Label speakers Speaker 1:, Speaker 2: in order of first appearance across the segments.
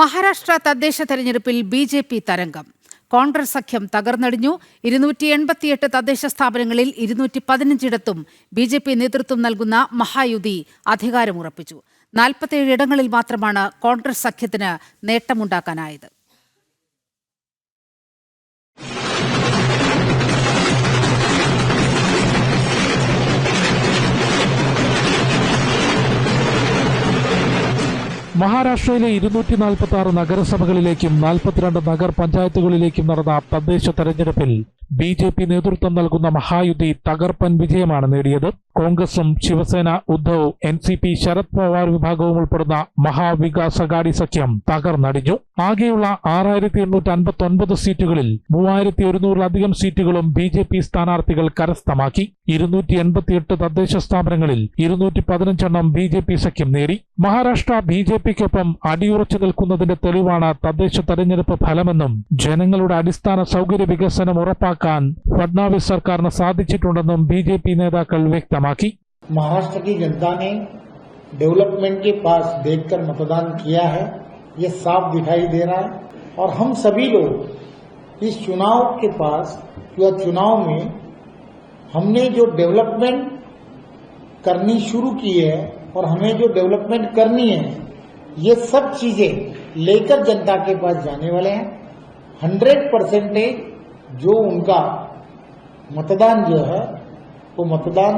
Speaker 1: മഹാരാഷ്ട്ര തദ്ദേശ തെരഞ്ഞെടുപ്പിൽ B J P തരംഗം. കോൺഗ്രസ് സഖ്യം തകർന്നടിഞ്ഞു. ഇരുന്നൂറ്റി എൺപത്തിയെട്ട് തദ്ദേശ സ്ഥാപനങ്ങളിൽ ഇരുന്നൂറ്റി പതിനഞ്ചിടത്തും ബി ജെ പി നേതൃത്വം നൽകുന്ന മഹായുതി അധികാരമുറപ്പിച്ചു. നാൽപ്പത്തിയേഴ് ഇടങ്ങളിൽ മാത്രമാണ് കോൺഗ്രസ് സഖ്യത്തിന് നേട്ടമുണ്ടാക്കാനായത്.
Speaker 2: മഹാരാഷ്ട്രയിലെ ഇരുന്നൂറ്റി നാൽപ്പത്തി ആറ് നഗരസഭകളിലേക്കും നാൽപ്പത്തിരണ്ട് നഗർ പഞ്ചായത്തുകളിലേക്കും നടന്ന തദ്ദേശ തെരഞ്ഞെടുപ്പിൽ ബി ജെ പി നേതൃത്വം നൽകുന്ന മഹായുതി തകർപ്പൻ വിജയമാണ് നേടിയത്. കോൺഗ്രസും Shiv Sena Uddhav N C P Sharad Pawar വിഭാഗവും ഉൾപ്പെടുന്ന മഹാവികാസ് അഗാഡി സഖ്യം തകർന്നടിഞ്ഞു. ആകെയുള്ള ആറായിരത്തി എണ്ണൂറ്റി അൻപത്തി ഒൻപത് സീറ്റുകളിൽ മൂവായിരത്തി ഒരുന്നൂറിലധികം സീറ്റുകളും ബി ജെ പി സ്ഥാനാർത്ഥികൾ കരസ്ഥമാക്കി. ഇരുന്നൂറ്റി എൺപത്തിയെട്ട് തദ്ദേശ സ്ഥാപനങ്ങളിൽ ഇരുന്നൂറ്റി പതിനഞ്ചെണ്ണം ബി ജെ പി സഖ്യം നേടി. മഹാരാഷ്ട്ര ബി ജെ പിക്കൊപ്പം അടിയുറച്ചു നിൽക്കുന്നതിന്റെ തെളിവാണ് തദ്ദേശ തെരഞ്ഞെടുപ്പ് ഫലമെന്നും ജനങ്ങളുടെ അടിസ്ഥാന സൗകര്യ വികസനം ഉറപ്പാക്കാൻ ഫഡ്നാവിസ് സർക്കാരിന് സാധിച്ചിട്ടുണ്ടെന്നും ബി ജെ പി നേതാക്കൾ വ്യക്തമാക്കി
Speaker 3: महाराष्ट्र की जनता ने डेवलपमेंट के पास देखकर मतदान किया है ये साफ दिखाई दे रहा है और हम सभी लोग इस चुनाव के पास या चुनाव में हमने जो डेवलपमेंट करनी शुरू की है और हमें जो डेवलपमेंट करनी है ये सब चीजें लेकर जनता के पास जाने वाले हैं हंड्रेड परसेंटेज जो उनका मतदान जो है वो मतदान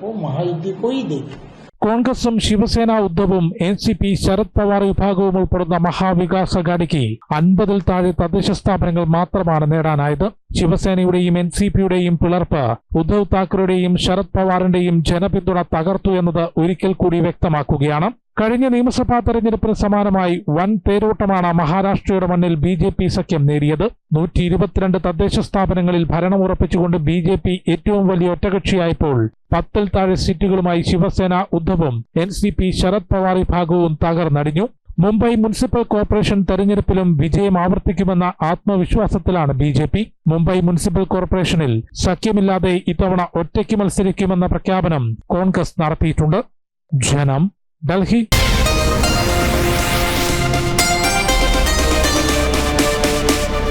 Speaker 3: वो महायुति को ही देगी
Speaker 2: കോൺഗ്രസും Shiv Sena ഉദ്ധവും N C P Sharad Pawar വിഭാഗവും ഉൾപ്പെടുന്ന മഹാവികാസ് അഗാഡിക്ക് അൻപതിൽ താഴെ തദ്ദേശ സ്ഥാപനങ്ങൾ മാത്രമാണ് നേടാനായത് ശിവസേനയുടെയും എൻ സി പിയുടെയും പിളർപ്പ് ഉദ്ധവ് താക്കറെയുടെയും ശരത് പവാറിന്റെയും ജനപിന്തുണ തകർത്തു എന്നത് ഒരിക്കൽ കൂടി വ്യക്തമാക്കുകയാണ് കഴിഞ്ഞ നിയമസഭാ തെരഞ്ഞെടുപ്പിന് സമാനമായി വൻ പേരോട്ടമാണ് മഹാരാഷ്ട്രയുടെ മണ്ണിൽ ബി ജെ പി സഖ്യം നേടിയത്. നൂറ്റി ഇരുപത്തിരണ്ട് തദ്ദേശ സ്ഥാപനങ്ങളിൽ ഭരണം ഉറപ്പിച്ചുകൊണ്ട് ബി ജെ പി ഏറ്റവും വലിയ ഒറ്റകക്ഷിയായപ്പോൾ പത്തിൽ താഴെ സീറ്റുകളുമായി Shiv Sena ഉദ്ധവും N C P Sharad Pawar വിഭാഗവും തകർന്നടിഞ്ഞു. മുംബൈ മുനിസിപ്പൽ കോർപ്പറേഷൻ തെരഞ്ഞെടുപ്പിലും വിജയം ആവർത്തിക്കുമെന്ന ആത്മവിശ്വാസത്തിലാണ് B J P. Mumbai municipal കോർപ്പറേഷനിൽ സഖ്യമില്ലാതെ ഇത്തവണ ഒറ്റയ്ക്ക് മത്സരിക്കുമെന്ന പ്രഖ്യാപനം കോൺഗ്രസ് നടത്തിയിട്ടുണ്ട്. ജനം डलही